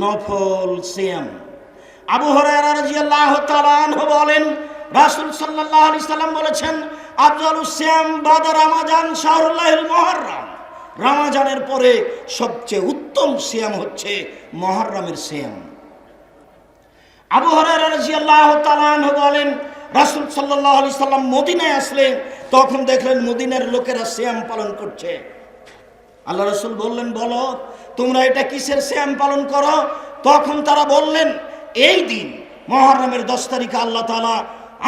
নফল সিয়াম। আবু আনহু বলেন, রাসূল সাল্লাল্লাহু আলাইহি সাল্লাম বলেছেন আফজালুস সিয়াম বাদা রমাজান শাহরুল্লাহিল মুহররম। রমাজানের পরে সবচেয়ে উত্তম সিয়াম হচ্ছে মুহররমের সিয়াম। আবু তাআলা আনহু বলেন, রাসূল সাল্লাল্লাহু আলাইহি সাল্লাম মদিনায় আসলেন তখন দেখলেন মদিনার লোকেরা সিয়াম পালন করছে। আল্লাহ রসুল বললেন, বলো তোমরা এটা কিসের শ্যাম পালন করো? তখন তারা বললেন, এই দিন মহরমের দশ তারিখে আল্লাহ তালা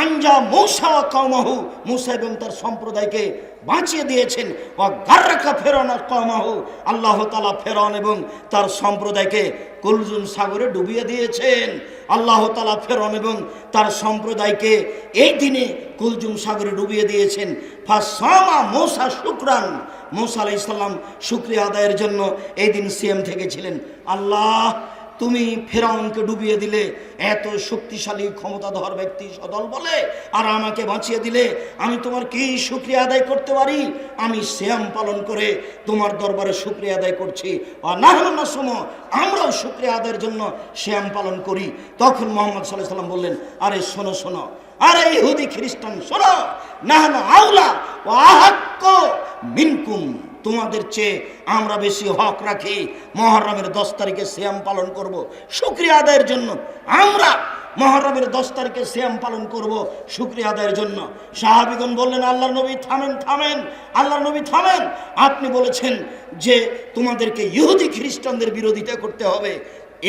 আঞ্জা মৌসা কমাহু মুসা এবং তার সম্প্রদায়কে বাঁচিয়ে দিয়েছেন। ও গার্রাকা ফেরন কমাহু আল্লাহ তালা ফেরন এবং তার সম্প্রদায়কে কুলজুম সাগরে ডুবিয়ে দিয়েছেন। আল্লাহ তালা ফেরন এবং তার সম্প্রদায়কে এই দিনে কুলজুম সাগরে ডুবিয়ে দিয়েছেন। ফাসমা মৌসা শুক্রান মৌসা আলাই ইসলাম শুক্রিয়া আদায়ের জন্য এই দিন সিএম থেকেছিলেন। আল্লাহ, তুমি ফেরাউনকে ডুবিয়ে দিলে, এত শক্তিশালী, ক্ষমতাধর ব্যক্তি সদল বলে, আর আমাকে বাঁচিয়ে দিলে, আমি তোমার কি শুক্রিয়া আদায় করতে পারি? আমি শ্যাম পালন করে তোমার দরবারে শুক্রিয়া আদায় করছি। না শোনো আমরাও শুক্রিয়া আদায়ের জন্য শ্যাম পালন করি। তখন মোহাম্মদ সাল্লাহ সাল্লাম বললেন, আরে শোনো শোনো আরে ইহুদি খ্রিস্টান শোনো না না আউলা ও আহাক্য মিনকুম। তোমাদের চেয়ে আমরা বেশি হক রাখি। মহরমের দশ তারিখে শ্যাম পালন করব। শুক্রিয়া আদায়ের জন্য আমরা মহরমের দশ তারিখে শ্যাম পালন করব শুক্রিয়া আদায়ের জন্য। সাহাবিগণ বললেন আল্লাহ নবী থামেন থামেন আল্লাহ নবী থামেন। আপনি বলেছেন যে তোমাদেরকে ইহুদি খ্রিস্টানদের বিরোধিতা করতে হবে।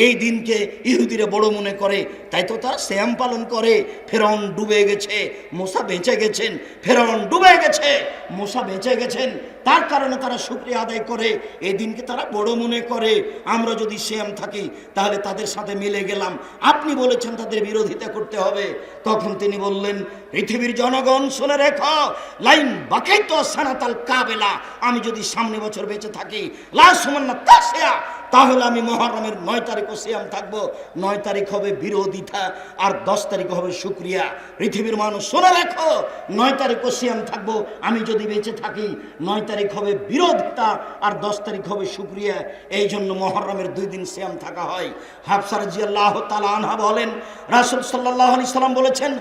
এই দিনকে ইহুদিরা বড় মনে করে। তাই তো তারা শ্যাম পালন করে। ফেরন ডুবে গেছে মশা বেঁচে গেছেন, ফেরাউন ডুবে গেছে মশা বেঁচে গেছেন। তার কারণে তারা শুক্রিয়া আদায় করে। এই দিনকে তারা বড় মনে করে। আমরা যদি শ্যাম থাকি, তাহলে তাদের সাথে মিলে গেলাম। আপনি বলেছেন তাদের বিরোধিতা করতে হবে। তখন তিনি বললেন, পৃথিবীর জনগণ, শুনে রেখো, লাইন বাকাই তো সানাতাল কাবেলা। আমি যদি সামনে বছর বেঁচে থাকি লাশ সুমান্না তাসিয়া তাহলে আমি মহরমের নয় তারিখও সিয়াম থাকব। নয় তারিখ হবে বিরোধিতা আর দশ তারিখ হবে শুক্রিয়া। পৃথিবীর মানুষ শোনা রাখো, নয় তারিখও সিয়াম থাকব। আমি যদি বেঁচে থাকি, নয় তারিখ হবে বিরোধিতা আর দশ তারিখ হবে শুক্রিয়া। এই জন্য মহরমের দুই দিন সিয়াম থাকা হয়। হাফসার জিয়াল্লাহ তালা আনহা বলেন, রাসুল সাল্লাহ আলি সাল্লাম বলেছেন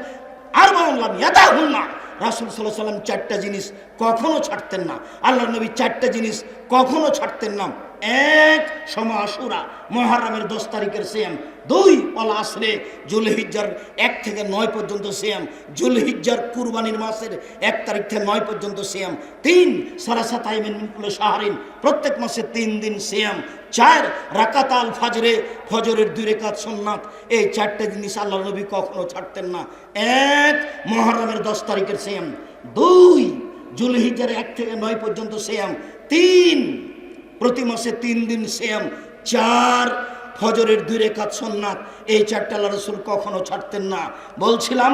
আর বললাম ইয়াদা হুন্না রাসুল সাল্লাহ সাল্লাম চারটা জিনিস কখনো ছাড়তেন না। আল্লাহ নবী চারটা জিনিস কখনো ছাড়তেন না। এক সময় আশুরা, মহারামের দশ তারিখের সেম দুই অলা আসলে জুলহিজ্জার এক থেকে নয় পর্যন্ত সেম জুলহিজ্জার কুরবানির মাসের এক তারিখ থেকে নয় পর্যন্ত সেম তিন সারাসা তাইমিন মিনকুল শাহরিন, প্রত্যেক মাসে তিন দিন সেম চার রাকাতাল ফাজরে, ফজরের দুই রেখাত সোননাথ এই চারটে জিনিস আল্লাহ নবী কখনো ছাড়তেন না। এক মহরমের দশ তারিখের সেম দুই জুলহিজ্জার এক থেকে নয় পর্যন্ত সেম তিন প্রতি মাসে তিন দিন শ্যাম চার ফজরের দুই রেখাত সোননাথ এই চারটা আল্লাহ রসুল কখনো ছাড়তেন না। বলছিলাম,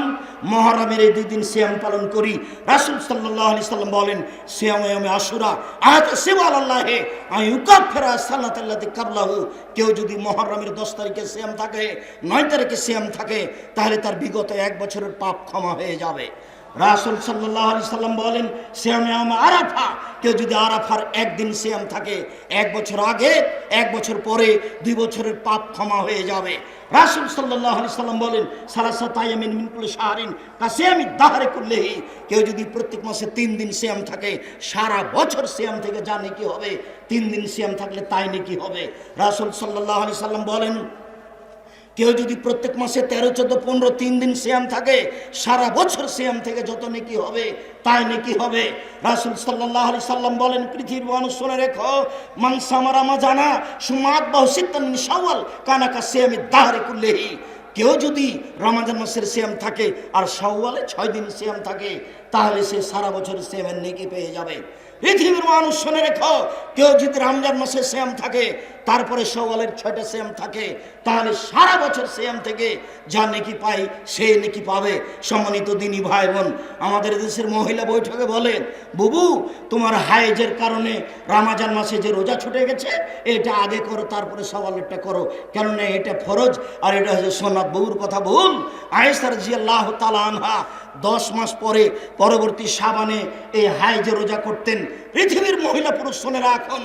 মহারামের এই দুই দিন শ্যাম পালন করি। রাসুল সাল্লাহ আলি সাল্লাম বলেন শ্যাম আশুরা আজ সেবাল আল্লাহে আমি উকাব ফেরা সাল্লাহ তাল্লাহ কাবলাহু। কেউ যদি মহরমের দশ তারিখে শ্যাম থাকে, নয় তারিখে শ্যাম থাকে, তাহলে তার বিগত এক বছরের পাপ ক্ষমা হয়ে যাবে। রাসুল সাল্লাম বলেন শ্যামে আরাফা। কেউ যদি আরাফার একদিন শ্যাম থাকে, এক বছর আগে, এক বছর পরে, দুই বছরের পাপ ক্ষমা হয়ে যাবে। রাসুল সাল্লাহ সাল্লাম বলেন সালাসা তাইমিন মিনকুল শাহরিন কাসিয়ামি দাহারে করলেহি কেউ যদি প্রত্যেক মাসে তিন দিন শ্যাম থাকে, সারা বছর শ্যাম থেকে জানে কি হবে, তিন দিন শ্যাম থাকলে তাই নাকি হবে। রাসুল সাল্লাহ আলি সাল্লাম বলেন কেউ যদি প্রত্যেক মাসে তেরো, চোদ্দ, পনেরো, তিন দিন শ্যাম থাকে, সারা বছর শ্যাম থেকে যত নেকি হবে, তাই নেকি হবে। রাসুল সাল্লাহ আলি সাল্লাম বলেন, পৃথিবীর মানুষ শুনে রেখো মানসামারা জানা সুমাত বাহুসিদ্দান সাওয়াল কানাকা শ্যামে দাহারে কুল্লেহি। কেউ যদি রমাজান মাসের শ্যাম থাকে, আর সাওয়ালে ছয় দিন শ্যাম থাকে, তাহলে সে সারা বছর শ্যামের নেকি পেয়ে যাবে। পৃথিবীর মানুষ শুনে রেখো, কেউ যদি রমজান মাসে শ্যাম থাকে, তারপরে সওয়ালের ছয়টা শ্যাম থাকে, তাহলে সারা বছর শ্যাম থেকে যা নেকি পাই সে নেকি পাবে। সম্মানিত দিনী ভাই বোন আমাদের দেশের মহিলা বৈঠকে বলেন, বুবু, তোমার হায়েজের কারণে রামাজান মাসে যে রোজা ছুটে গেছে, এটা আগে করো, তারপরে সওয়ালেরটা করো। কেননা এটা ফরজ, আর এটা হচ্ছে সোনাত বউর কথা। ভুল আয়েসার জিয়াল্লাহ তালা আনহা দশ মাস পরে পরবর্তী সাবানে এই হাইজে রোজা করতেন। পৃথিবীর মহিলা পুরুষ শোনেরা এখন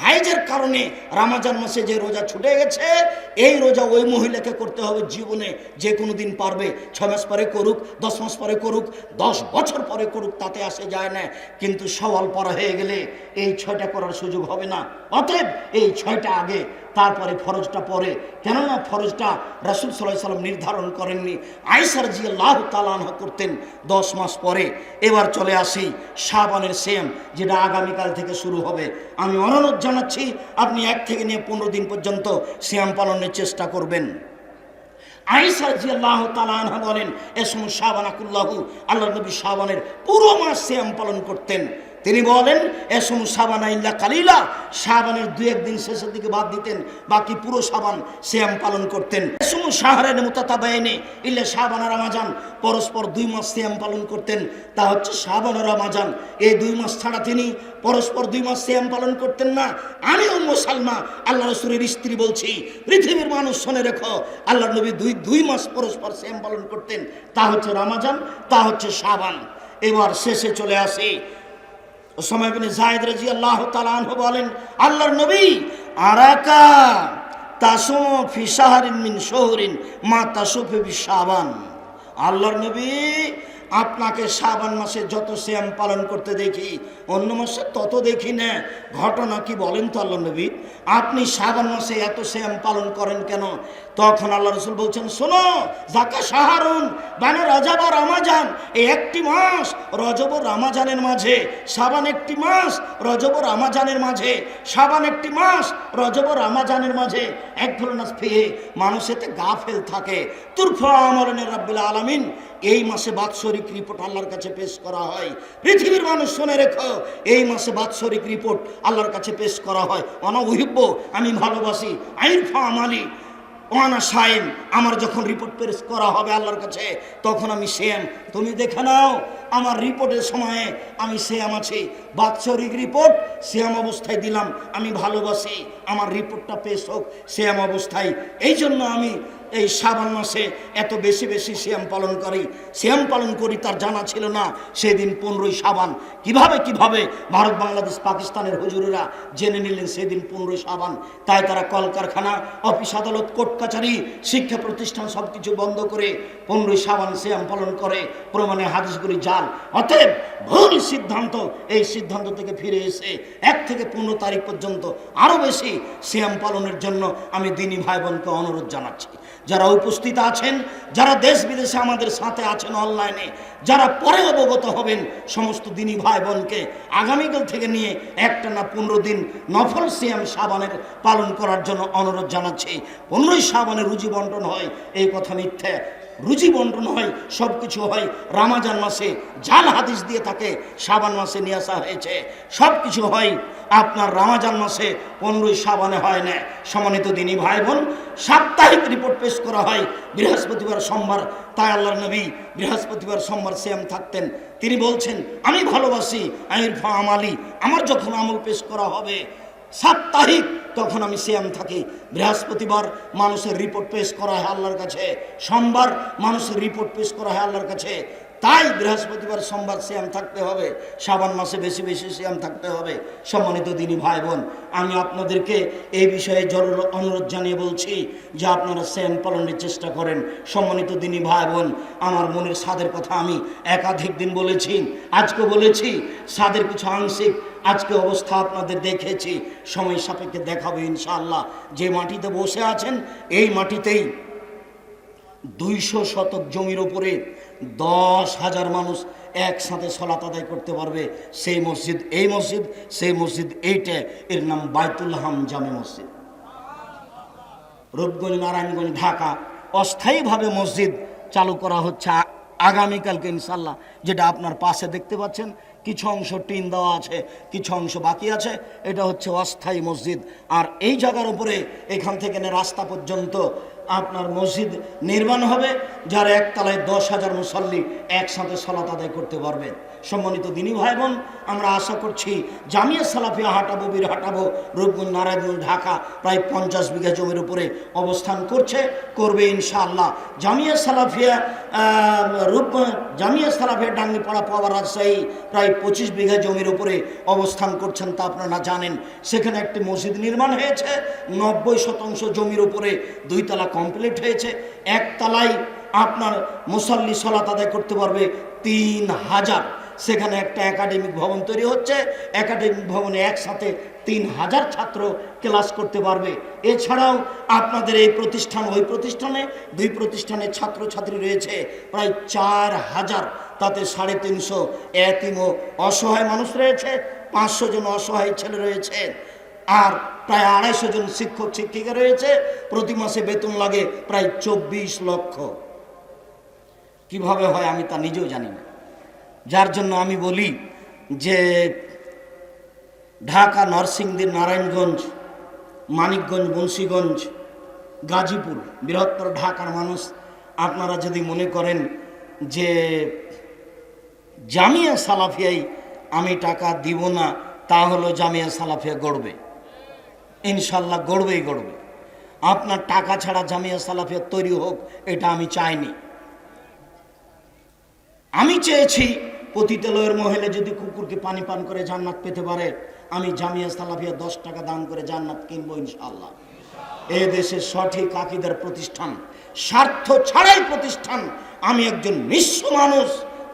হাইজের কারণে রামাজান মাসে যে রোজা ছুটে গেছে, এই রোজা ওই মহিলাকে করতে হবে জীবনে। যে কোনো দিন পারবে, ছ মাস পরে করুক, দশ মাস পরে করুক, দশ বছর পরে করুক, তাতে আসে যায় না। কিন্তু সওয়াল পরা হয়ে গেলে এই ছয়টা করার সুযোগ হবে না। অতএব এই ছয়টা আগে তারপরে ফরজটা পরে। কেননা ফরজটা রাসুল সাল্লাহ সাল্লাম নির্ধারণ করেননি। আইসার জি আল্লাহ তালান করতেন দশ মাস পরে। এবার চলে আসি শাবানের সেম যেটা আগামীকাল থেকে শুরু হবে। আমি অনুরোধ জানাচ্ছি, আপনি এক থেকে নিয়ে পনেরো দিন পর্যন্ত শ্যাম পালনের চেষ্টা করবেন। আইসা জি আল্লাহ তালানহা বলেন এ সময় শাবানাকুল্লাহু আল্লাহ নবী শাবানের পুরো মাস শ্যাম পালন করতেন। তিনি বলেন, এ সময় সাবানা ইল্লা কালিলা, সাবানের দু একদিন শেষের দিকে বাদ দিতেন, বাকি পুরো সাবান শ্যাম পালন করতেন। এ সময় শাহরের মুতাতাবায়নে ইল্লা সাবানা রামাজান, পরস্পর দুই মাস শ্যাম পালন করতেন, তা হচ্ছে সাবানা রামাজান। এই দুই মাস ছাড়া তিনি পরস্পর দুই মাস শ্যাম পালন করতেন না। আমি উম্ম সালমা আল্লাহ রসুরের স্ত্রী বলছি, পৃথিবীর মানুষ শোনে রেখো আল্লাহ নবী দুই দুই মাস পরস্পর শ্যাম পালন করতেন, তা হচ্ছে রামাজান, তা হচ্ছে সাবান। এবার শেষে চলে আসে ওসামা বিন জায়েদ রাদিয়াল্লাহু তাআলা আনহু বলেন, আল্লাহর নবী, আরাকা তাসুম ফি শাহরিন মিন শহরিন মা তাসুফে বি শাবান। আল্লাহর নবী আপনাকে শ্রাবণ মাসে যত শ্যাম পালন করতে দেখি, অন্য মাসে তত দেখি না। ঘটনা কি বলেন তো আল্লাহ নবী? আপনি শ্রাবণ মাসে এত শ্যাম পালন করেন কেন? তখন আল্লাহ রসুল বলছেন, শোনো জাকা সাহারুন মানে রজব রামাজান। এই একটি মাস রজব রামাজানের মাঝে সাবান একটি মাস রজব রামাজানের মাঝে সাবান একটি মাস রজব রামাজানের মাঝে। এক ধরনের ফিয়ে মানুষ এতে গাফেল থাকে। তুরফা আমরণের রাব্বিল আলামিন এই মাসে বাৎসরিক রিপোর্ট আল্লাহর কাছে পেশ করা হয়। পৃথিবীর মানুষ শুনে রেখো, এই মাসে বাৎসরিক রিপোর্ট আল্লাহর কাছে পেশ করা হয়। অনবহিব্য আমি ভালোবাসি। আইনফা আমালি, ওয়ানা সাইম আমার যখন রিপোর্ট পেশ করা হবে আল্লাহর কাছে, তখন আমি সেম। তুমি দেখে নাও আমার রিপোর্টের সময়ে আমি শ্যাম আছি। বাৎসরিক রিপোর্ট, শ্যাম অবস্থায় দিলাম। আমি ভালোবাসি। আমার রিপোর্টটা পেশ হোক সেম অবস্থায়। এই জন্য আমি এই শ্রাবণ মাসে এত বেশি বেশি শ্যাম পালন করি। শ্যাম পালন করি তার জানা ছিল না সেদিন পনেরোই সাবান কীভাবে কীভাবে ভারত, বাংলাদেশ, পাকিস্তানের হুজুরেরা জেনে নিলেন সেদিন পনেরোই সাবান তাই তারা কলকারখানা, অফিস আদালত, কোর্ট কাছারি শিক্ষা প্রতিষ্ঠান সব কিছু বন্ধ করে পনেরোই সাবান শ্যাম পালন করে। প্রমাণে হাদিসগুলি জাল অতএব ভুল সিদ্ধান্ত, এই সিদ্ধান্ত থেকে ফিরে এসে এক থেকে পনেরো তারিখ পর্যন্ত আরও বেশি শ্যাম পালনের জন্য আমি দিনী ভাই বোনকে অনুরোধ জানাচ্ছি। যারা উপস্থিত আছেন, যারা দেশ বিদেশে আমাদের সাথে আছেন অনলাইনে, যারা পরে অবগত হবেন, সমস্ত দিনী ভাই বোনকে আগামীকাল থেকে নিয়ে একটা না পনেরো দিন নফল সিয়াম সাবানের পালন করার জন্য অনুরোধ জানাচ্ছি। পনেরোই সাবানে রুজি বন্টন হয়, এই কথা মিথ্যে। রুজি বন্টন হয় সব কিছু হয়। রামাজান মাসে জাল হাদিস দিয়ে তাকে সাবান মাসে নিয়ে আসা হয়েছে সব কিছু হয়। আপনার রামাজান মাসে পনেরোই সাবানে হয় না। সমানিত দিনই ভাই বোন সাপ্তাহিক রিপোর্ট পেশ করা হয়। বৃহস্পতিবার সোমবার, তাই আল্লাহ নবী বৃহস্পতিবার সোমবার সেম থাকতেন। তিনি বলছেন, আমি ভালোবাসি আইরফা আমালি আমার যখন আমল পেশ করা হবে, সাপ্তাহিক তখন আমি সিয়াম থাকি। বৃহস্পতিবার মানুষের রিপোর্ট পেশ করা হয় আল্লাহর কাছে। সোমবার মানুষের রিপোর্ট পেশ করা হয় আল্লাহর কাছে। তাই বৃহস্পতিবার সোমবার শ্যাম থাকতে হবে শ্রাবণ মাসে বেশি বেশি শ্যাম থাকতে হবে। সম্মানিত দিনী ভাই বোন আমি আপনাদেরকে এই বিষয়ে জরুর অনুরোধ জানিয়ে বলছি যে আপনারা শ্যাম পালনের চেষ্টা করেন। সম্মানিত দিনী ভাই বোন আমার মনের স্বাদের কথা আমি একাধিক দিন বলেছি, আজকে বলেছি, স্বাদের কিছু আংশিক আজকে অবস্থা আপনাদের দেখেছি। সময় সাপেক্ষে দেখাবো ইনশাআল্লাহ। যে মাটিতে বসে আছেন, এই মাটিতেই দুইশো শতক জমির ওপরে দশ হাজার মানুষ একসাথে সলাত আদায় করতে পারবে সেই মসজিদ, এই মসজিদ, সেই মসজিদ, এইটা এর নাম বাইতুল হাম জামে মসজিদ। রূপগঞ্জ, নারায়ণগঞ্জ, ঢাকা, অস্থায়ীভাবে মসজিদ চালু করা হচ্ছে আগামীকালকে ইনশাল্লাহ যেটা আপনার পাশে দেখতে পাচ্ছেন। কিছু অংশ টিন দেওয়া আছে, কিছু অংশ বাকি আছে। এটা হচ্ছে অস্থায়ী মসজিদ। আর এই জায়গার উপরে এখান থেকে রাস্তা পর্যন্ত আপনার মসজিদ নির্মাণ হবে, যার একতলায় দশ হাজার মুসল্লি একসাথে সলাত আদায় করতে পারবে। সম্মানিত দিনী ভাই বোন আমরা আশা করছি জামিয়া সালাফিয়া হাঁটাবো, বীর হাঁটাবো, রূপগঞ্জ, নারায়ণগঞ্জ, ঢাকা প্রায় পঞ্চাশ বিঘা জমির উপরে অবস্থান করছে, করবে ইনশাআল্লাহ। জামিয়া সালাফিয়া রূপ, জামিয়া সালাফিয়া ডাঙ্গিপাড়া পাওয়া রাজশাহী প্রায় পঁচিশ বিঘা জমির উপরে অবস্থান করছেন তা আপনারা জানেন। সেখানে একটি মসজিদ নির্মাণ হয়েছে, নব্বই শতাংশ জমির উপরে দুই তলা কমপ্লিট হয়েছে, একতলায় আপনার মুসল্লি সলাত আদায় করতে পারবে তিন হাজার। সেখানে একটা একাডেমিক ভবন তৈরি হচ্ছে, একাডেমিক ভবনে একসাথে তিন হাজার ছাত্র ক্লাস করতে পারবে। এছাড়াও আপনাদের এই প্রতিষ্ঠান, ওই প্রতিষ্ঠানে দুই প্রতিষ্ঠানে ছাত্রছাত্রী রয়েছে, প্রায় চার হাজার। তাতে সাড়ে তিনশো এতিম অসহায় মানুষ রয়েছে, পাঁচশো জন অসহায় ছেলে রয়েছে। আর প্রায় আড়াইশো জন শিক্ষক, শিক্ষিকা রয়েছে। প্রতি মাসে বেতন লাগে প্রায় চব্বিশ লক্ষ। কীভাবে হয় আমি তা নিজেও জানি না। যার জন্য আমি বলি যে, ঢাকা, নরসিংদী, নারায়ণগঞ্জ, মানিকগঞ্জ, মুন্সীগঞ্জ, গাজীপুর, বৃহত্তর ঢাকার মানুষ আপনারা যদি মনে করেন যে, জামিয়া সালাফিয়াই আমি টাকা দিব না, তা হলো জামিয়া সালাফিয়া গড়বে। ইনশাল্লাহ গড়বেই গড়বে। আপনার টাকা ছাড়া জামিয়া সালাফিয়া তৈরি হোক, এটা আমি চাইনি। আমি চেয়েছি পতিতালয়ের মহিলা যদি কুকুরকে পানি পান করে জান্নাত পেতে পারে, আমি জামিয়া সালাফিয়া দশ টাকা দান করে জান্নাত কিনবো ইনশাল্লাহ। এ দেশের সঠিক আকিদার প্রতিষ্ঠান, স্বার্থ ছাড়াই প্রতিষ্ঠান, আমি একজন নিঃস্ব মানুষ,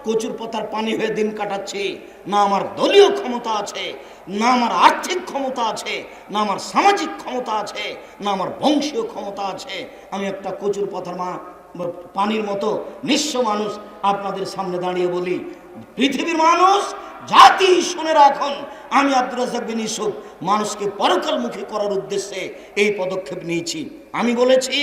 কচুর পাতার পানি হয়ে দিন কাটাচ্ছি, না আমার দলীয় ক্ষমতা আছে না আমার আর্থিক ক্ষমতা আছে না আমার সামাজিক ক্ষমতা আছে না আমার বংশীয় ক্ষমতা আছে। আমি একটা কচুর পথার মা পানির মতো নিঃস্ব মানুষ আপনাদের সামনে দাঁড়িয়ে বলি, পৃথিবীর মানুষ, জাতি শুনে রাখুন। আমি আব্দুল রাজাক বিন ইসুফ মানুষকে পরকালমুখী করার উদ্দেশ্যে এই পদক্ষেপ নিয়েছি। আমি বলেছি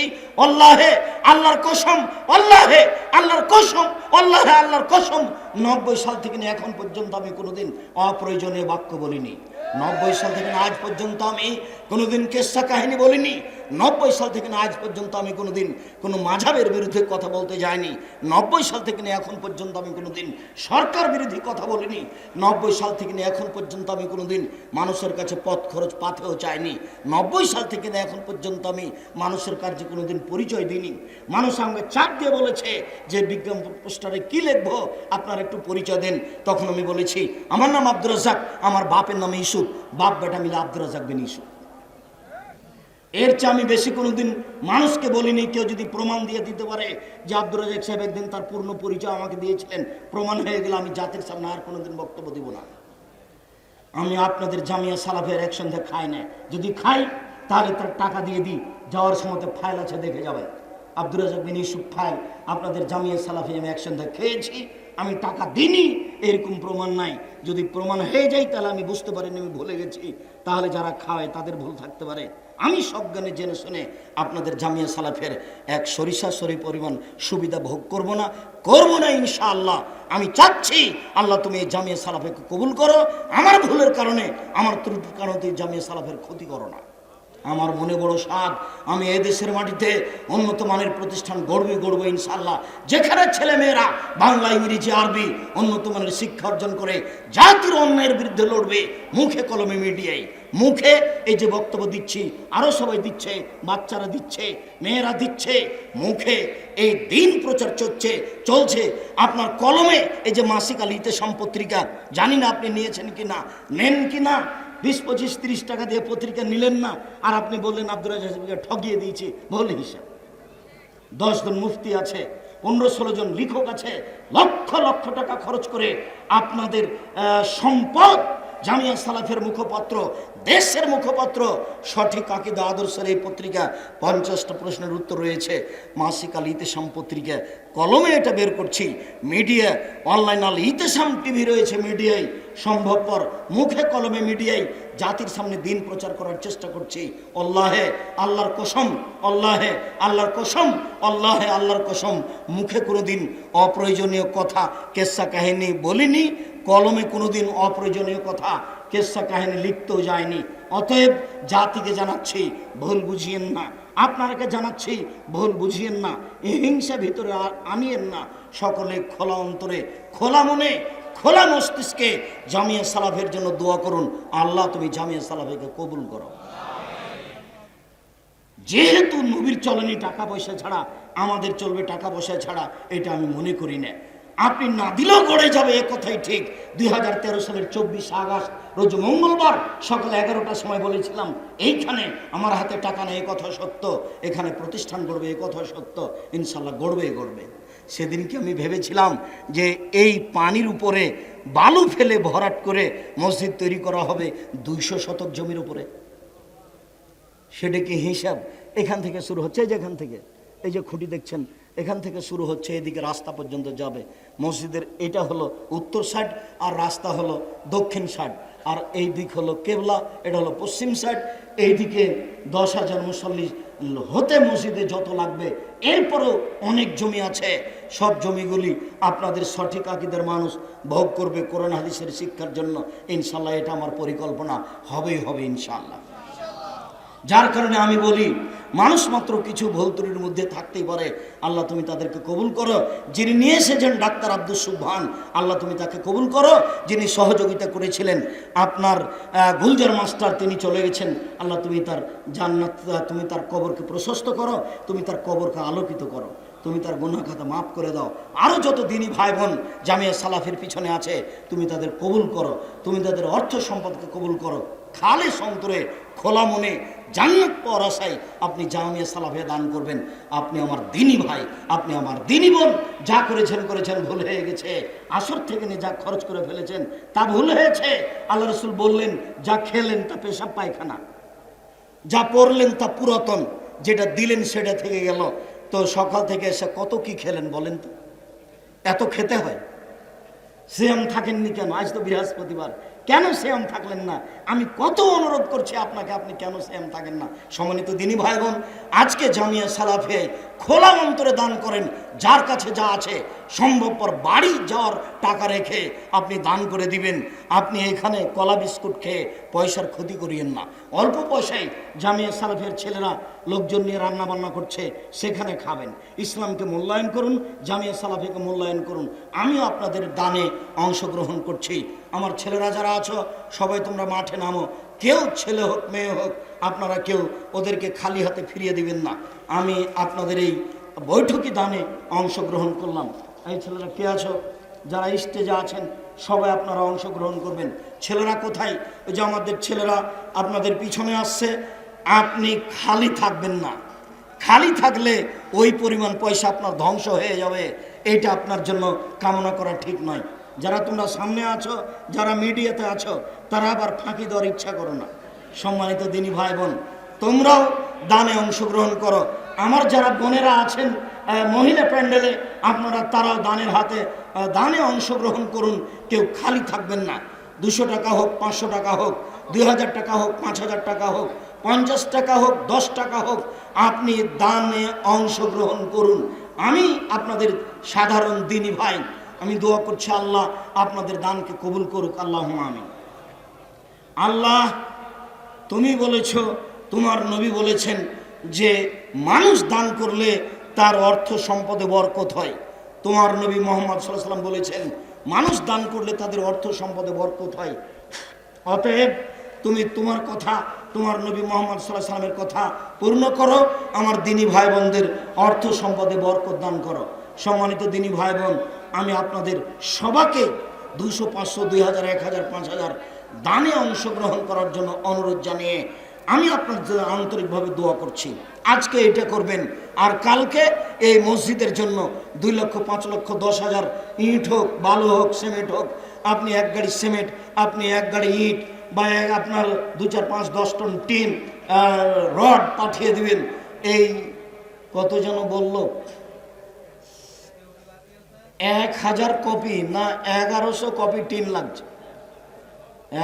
অল্লাহে আল্লাহর কসম অল্লাহে আল্লাহর কসম অল্লাহে আল্লাহর কসম। নব্বই সাল থেকে নিয়ে এখন পর্যন্ত আমি কোনোদিন অপ্রয়োজনীয় বাক্য বলিনি। নব্বই সাল থেকে আজ পর্যন্ত আমি কোনোদিন কেসা কাহিনী বলিনি। নব্বই সাল থেকে আজ পর্যন্ত আমি কোনোদিন কোনো মাঝাবের বিরুদ্ধে কথা বলতে যাইনি। নব্বই সাল থেকে নিয়ে এখন পর্যন্ত আমি কোনোদিন সরকার বিরোধী কথা বলিনি। নব্বই সাল থেকে নিয়ে এখন পর্যন্ত আমি কোনোদিন মানুষের কাছে পথ খরচ পাথেও চায়নি। নব্বই সাল থেকে এখন পর্যন্ত আমি মানুষের কাছে কোনোদিন পরিচয় দিইনি। মানুষ আমাকে চাপ দিয়ে বলেছে যে বিজ্ঞাপন পোস্টারে কী লিখব? আপনার একটু পরিচয় দেন। তখন আমি বলেছি, আমার নাম আব্দুর রাজাক আমার বাপের নামে ইসুফ বাপ বেটা মিলে আব্দুর রাজাক বিন ইসুফ এর চেয়ে আমি বেশি কোনোদিন মানুষকে বলিনি, কেউ যদি প্রমাণ দিয়ে দিতে পারে যে, আব্দুর রাজাক সাহেব একদিন তার পূর্ণ পরিচয় আমাকে দিয়েছিলেন। প্রমাণ হয়ে গেলে আমি জাতির সামনে আর কোনোদিন বক্তব্য দিব না। আমি আপনাদের জামিয়া সালাফের এক একসঙ্গে খাই না যদি খাই, তাহলে তার টাকা দিয়ে দিই। যাওয়ার সময় ফাইল আছে, দেখে যাবে আব্দুর রাজাক বিন ইউসুফ ফাইল, আপনাদের জামিয়া সালাফি আমি এক একসঙ্গে খেয়েছি। আমি টাকা দিইনি, এরকম প্রমাণ নাই। যদি প্রমাণ হয়ে যায়, তাহলে আমি বুঝতে পারিনি, আমি ভুলে গেছি। তাহলে যারা খাওয়ায় তাদের ভুল থাকতে পারে। আমি সজ্ঞানে জেনে শুনে আপনাদের জামিয়া সালাফের এক সরিষা সরি পরিমাণ সুবিধা ভোগ করব না করব না ইনশাআল্লাহ। আমি চাচ্ছি, আল্লাহ তুমি এই জামিয়া সালাফেকে কবুল করো। আমার ভুলের কারণে, আমার ত্রুটির কারণে তুই জামিয়া সালাফের ক্ষতি করো না। আমার মনে বড় সাদ আমি দেশের মাটিতে উন্নত মানের প্রতিষ্ঠান গড়বে, গড়বো ইনশাল্লাহ যেখানে ছেলে মেয়েরা বাংলা, ইংরেজি, আরবি উন্নত মানের শিক্ষা অর্জন করে, জাতির অন্যায়ের বিরুদ্ধে লড়বে, মুখে কলমে মিডিয়ায়। মুখে এই যে বক্তব্য দিচ্ছি আরও সবাই দিচ্ছে, বাচ্চারা দিচ্ছে, মেয়েরা দিচ্ছে, মুখে এই দিন প্রচার চলছে চলছে। আপনার কলমে এই যে মাসিক আল ইতেশাম পত্রিকা জানি না আপনি নিয়েছেন কি না নেন কি না বিশ, পঁচিশ, তিরিশ টাকা দিয়ে পত্রিকা নিলেন না, আর আপনি বললেন আব্দুল রাজাকে ঠগিয়ে দিয়েছি ভুল হিসাব। দশ জন মুফতি আছে, পনেরো, ষোলো জন লেখক আছে, লক্ষ লক্ষ টাকা খরচ করে আপনাদের সম্পদ জামিয়া সালাফের মুখপাত্র, দেশের মুখপাত্র, সঠিক আকিদা, আদর্শের এই পত্রিকা, পঞ্চাশটা প্রশ্নের উত্তর রয়েছে। মাসিক আল ইতেসাম পত্রিকা, কলমে এটা বের করছি। Media, online Al Itisam TV রয়েছে মিডিয়ায়। সম্ভবপর মুখে কলমে মিডিয়ায় জাতির সামনে দিন প্রচার করার চেষ্টা করছি। অল্লাহে আল্লাহর কসম অল্লাহে আল্লাহর কসম অল্লাহে আল্লাহর কসম। মুখে কোনোদিন অপ্রয়োজনীয় কথা, কেসা কাহিনী বলিনি, কলমে কোনোদিন অপ্রয়োজনীয় কথা, কেসা কাহিনী লিখতেও যায়নি। অতএব জাতিকে জানাচ্ছি, ভুল বুঝিয়েন না। আপনাকে জানাচ্ছি, ভুল বুঝিয়েন না। হিংসা ভিতরে আনিয়েন না। সকলে খোলা অন্তরে, খোলা মনে খোলা মস্তিষ্কে জামিয়া সালাফের জন্য দোয়া করুন। আল্লাহ, তুমি জামিয়া সালাফেকে কবুল করো। যেহেতু নবীর চলনি টাকা পয়সা ছাড়া, আমাদের চলবে টাকা পয়সা ছাড়া, এটা আমি মনে করি না। আপনি না দিলেও গড়ে যাবে, এ কথাই ঠিক। দুই হাজার তেরো সালের চব্বিশ আগস্ট, রোজ মঙ্গলবার সকাল এগারোটার সময় বলেছিলাম, এইখানে আমার হাতে টাকা নেই, এ কথা সত্য। এখানে প্রতিষ্ঠান গড়বে, এ কথা সত্য। ইনশাল্লাহ গড়বে গড়বে। সেদিনকে আমি ভেবেছিলাম যে এই পানির উপরে বালু ফেলে ভরাট করে মসজিদ তৈরি করা হবে দুইশো শতক জমির উপরে। সেটা কি হিসাব? এখান থেকে শুরু হচ্ছে, এই যে এখান থেকে। এই যে খুঁটি দেখছেন, এখান থেকে শুরু হচ্ছে, এদিকে রাস্তা পর্যন্ত যাবে। মসজিদের এটা হলো উত্তর সাইড আর রাস্তা হলো দক্ষিণ সাইড। আর এই দিক হলো কেবলা, এটা হলো পশ্চিম সাইড। এইদিকে দশ হাজার মুসল্লি হতে মসজিদে যত লাগবে, এরপরও অনেক জমি আছে। সব জমিগুলি আপনাদের সঠিক আকিদের মানুষ ভোগ করবে কোরআন হাদিসের শিক্ষার জন্য। ইনশাল্লাহ এটা আমার পরিকল্পনা। হবেই হবে ইনশাল্লাহ যার কারণে আমি বলি মানুষ মাত্র কিছু ভুল মধ্যে থাকতেই পারে। আল্লাহ তুমি তাদেরকে কবুল করো। যিনি নিয়ে এসেছেন ডাক্তার আব্দুল সুবহান, আল্লাহ তুমি তাকে কবুল করো। যিনি সহযোগিতা করেছিলেন আপনার গুলজার মাস্টার, তিনি চলে গেছেন। আল্লাহ তুমি তার জান্নাত তুমি তার কবরকে প্রশস্ত করো। তুমি তার কবরকে আলোকিত করো। তুমি তার গুনাহ খাতা মাফ করে দাও। আরও যত দিনই ভাই বোন জামিয়া সালাফের পিছনে আছে, তুমি তাদের কবুল করো। তুমি তাদের অর্থ সম্পদকে কবুল করো। খালে সন্তরে খোলা মনে, জান্নাত পাওয়ার আশায় আপনি জামিয়া সালাফে দান করবেন। আপনি আমার দিনী ভাই, আপনি আমার দিনী বোন, যা করেছেন করেছেন, ভুল হয়ে গেছে। আসর থেকে নিয়ে যা খরচ করে ফেলেছেন, তা ভুল হয়েছে। আল্লাহ রসুল বললেন, যা খেলেন তা পেশাব পায়খানা। যা পড়লেন তা পুরাতন। যেটা দিলেন সেটা থেকে গেল। তো সকাল থেকে এসে কত কি খেলেন বলেন তো? এত খেতে হয়? শ্যাম থাকেননি কেন? আজ তো বৃহস্পতিবার। কেন শ্যাম থাকলেন না? আমি কত অনুরোধ করছি আপনাকে, আপনি কেন শ্যাম থাকেন না? সম্মানিত দিনী ভাই বোন আজকে জামিয়া সালাফে খোলা অন্তরে দান করেন, যার কাছে যা আছে সম্ভবপর বাড়ি যাওয়ার টাকা রেখে আপনি দান করে দিবেন। আপনি এখানে কলা বিস্কুট খেয়ে পয়সার ক্ষতি করিয়েন না। অল্প পয়সায় জামিয়া সালাফের ছেলেরা লোকজন নিয়ে রান্না বান্না করছে, সেখানে খাবেন। ইসলামকে মূল্যায়ন করুন, জামিয়া সালাফিকে মূল্যায়ন করুন। আমিও আপনাদের দানে অংশগ্রহণ করছি। আমার ছেলেরা যারা আছো, সবাই তোমরা মাঠে নামো। কেউ ছেলে হোক, মেয়ে হোক, আপনারা কেউ ওদেরকে খালি হাতে ফিরিয়ে দিবেন না। আমি আপনাদের এই বৈঠকি দানে অংশগ্রহণ করলাম। এই ছেলেরা কে আছো? যারা স্টেজে আছেন, সবাই আপনারা অংশগ্রহণ করবেন। ছেলেরা কোথায়? ওই যে আমাদের ছেলেরা আপনাদের পিছনে আসছে। আপনি খালি থাকবেন না। খালি থাকলে ওই পরিমাণ পয়সা আপনার ধ্বংস হয়ে যাবে। এটা আপনার জন্য কামনা করা ঠিক নয়। যারা তোমরা সামনে আছো, যারা মিডিয়াতে আছো, তারা আবার ফাঁকি দেওয়ার ইচ্ছা করো না। সম্মানিত দিনী ভাই বোন তোমরাও দানে অংশগ্রহণ করো। আমার যারা বোনেরা আছেন মহিলা প্যান্ডেলে, আপনারা তারাও দানের হাতে দানে অংশগ্রহণ করুন। কেউ খালি থাকবেন না। দুশো টাকা হোক, পাঁচশো টাকা হোক, দুই হাজার টাকা হোক, পাঁচ হাজার টাকা হোক, পঞ্চাশ টাকা হোক, দশ টাকা হোক, আপনি দানে অংশগ্রহণ করুন। আমি আপনাদের সাধারণ দিনী ভাই আমি দোয়া করছি আল্লাহ, আপনাদের দানকে কবুল করুক আল্লাহ আমি আল্লাহ, তুমি বলেছ, তোমার নবী বলেছেন যে মানুষ দান করলে তার অর্থ সম্পদে বরকত হয়। তোমার নবী মোহাম্মদ সাল্লাম বলেছেন, মানুষ দান করলে তাদের অর্থ সম্পদে বরকত হয়। অতএব, তুমি তোমার কথা, তোমার নবী মোহাম্মদ সাল্লাহ সাল্লামের কথা পূর্ণ করো, আমার দিনী ভাই বোনদের অর্থ সম্পদে বরকত দান করো। সম্মানিত দিনী ভাই বোন, আমি আপনাদের সবাকে দুশো পাঁচশো, দুই হাজার, এক হাজার, পাঁচ হাজার দানে অংশগ্রহণ করার জন্য অনুরোধ জানিয়ে আমি আপনার জন্য আন্তরিকভাবে দোয়া করছি। আজকে এটা করবেন, আর কালকে এই মসজিদের জন্য দুই লক্ষ, পাঁচ লক্ষ, দশ হাজার ইট হোক, বালু হোক, সিমেন্ট হোক, আপনি এক গাড়ি সিমেন্ট, আপনি এক গাড়ি ইট বা আপনার দু চার, পাঁচ, দশ টন টিন রড পাঠিয়ে দিবেন। এই কত যেন বলল এক হাজার কপি না এগারোশো কপি টিন লাগছে।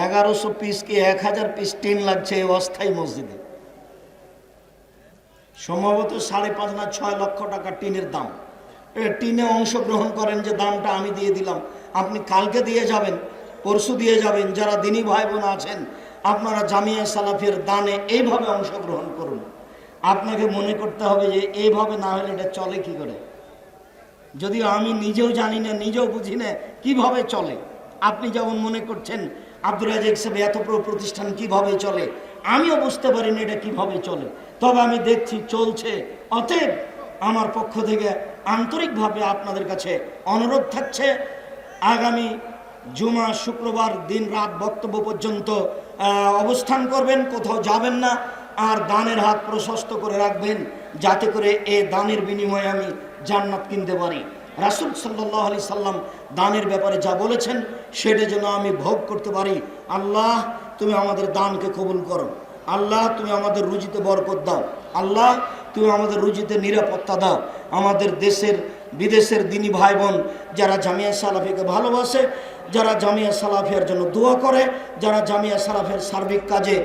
এগারোশো পিস কি এক হাজার পিস টিন লাগছে এই অস্থায়ী মসজিদে? সম্ভবত সাড়ে পাঁচ না ছয় লক্ষ টাকা টিনের দাম। টিনে অংশগ্রহণ করেন যে দামটা আমি দিয়ে দিলাম। আপনি কালকে দিয়ে যাবেন, পরশু দিয়ে যাবেন, যারা দিনী ভাই বোন আছেন, আপনারা জামিয়া সালাফের দানে এইভাবে অংশগ্রহণ করুন। আপনাকে মনে করতে হবে যে এইভাবে না হলে এটা চলে কি করে? যদিও আমি নিজেও জানি না, নিজেও বুঝি না কীভাবে চলে। আপনি যেমন মনে করছেন, আব্দুল রাজাক সাহেব এত বড় প্রতিষ্ঠান কীভাবে চলে, আমিও বুঝতে পারি না এটা কীভাবে চলে। তবে আমি দেখছি চলছে। অতএব আমার পক্ষ থেকে আন্তরিকভাবে আপনাদের কাছে অনুরোধ থাকছে, আগামী জুমা শুক্রবার দিন রাত বক্তব্য পর্যন্ত অবস্থান করবেন, কোথাও যাবেন না, আর দানের হাত প্রশস্ত করে রাখবেন, যাতে করে এ দানের বিনিময়ে আমি জান্নাত কিনতে পারি। রাসুল সাল্লাহ আলি সাল্লাম দানের ব্যাপারে যা বলেছেন, সেটা যেন আমি ভোগ করতে পারি। আল্লাহ, তুমি আমাদের দানকে কবুল করো। আল্লাহ, তুমি আমাদের রুজিতে বরকত দাও। আল্লাহ, তুমি আমাদের রুজিতে নিরাপত্তা দাও। আমাদের দেশের, বিদেশের দিনী ভাই বোন যারা জামিয়া সালাফিকে ভালোবাসে, যারা জামিয়া সালাফিয়ার জন্য দোয়া করে, যারা জামিয়া সালাফের সার্বিক কাজে